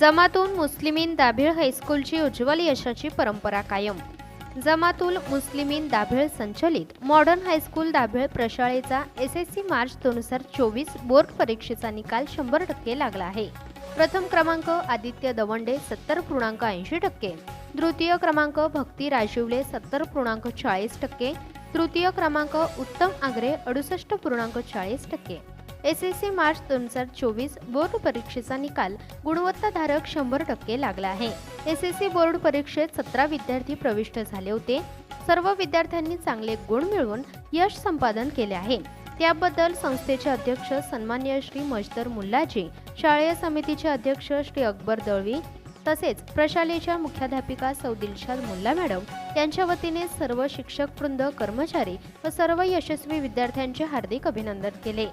जमातून मुस्लिमीन दाभिळ हायस्कूलची उज्ज्वल यशाची परंपरा कायम. जमातुल मुस्लिमीन दाभिळ संचलित मॉडर्न हायस्कूल दाभिळ प्रशाळेचा एस एस सी मार्च दोन हजार चोवीस बोर्ड परीक्षेचा निकाल शंभर टक्के लागला आहे. प्रथम क्रमांक आदित्य दवंडे सत्तर पूर्णांक ऐंशी टक्के तृतीय क्रमांक भक्ती राशिवले सत्तर पूर्णांक चाळीस टक्के तृतीय क्रमांक उत्तम आगरे अडुसष्ट पूर्णांक चाळीस टक्के. एस एस सी मार्च दोन हजार चोवीस बोर्ड परीक्षेचा निकाल गुणवत्ताधारक शंभर टक्के लागला आहे. एस एस सी बोर्ड परीक्षेत सतरा विद्यार्थी प्रविष्ट झाले होते. सर्व विद्यार्थ्यांनी चांगले गुण मिळवून यश संपादन केले आहे. त्याबद्दल संस्थेचे अध्यक्ष सन्मान्य श्री मजदर मुल्लाजी शालेय समितीचे अध्यक्ष श्री अकबर दळवी तसेच प्रशालेच्या मुख्याध्यापिका सौ दिलशाद मुल्ला मॅडम यांच्या वतीने सर्व शिक्षक वृंद कर्मचारी व सर्व यशस्वी विद्यार्थ्यांचे हार्दिक अभिनंदन केले.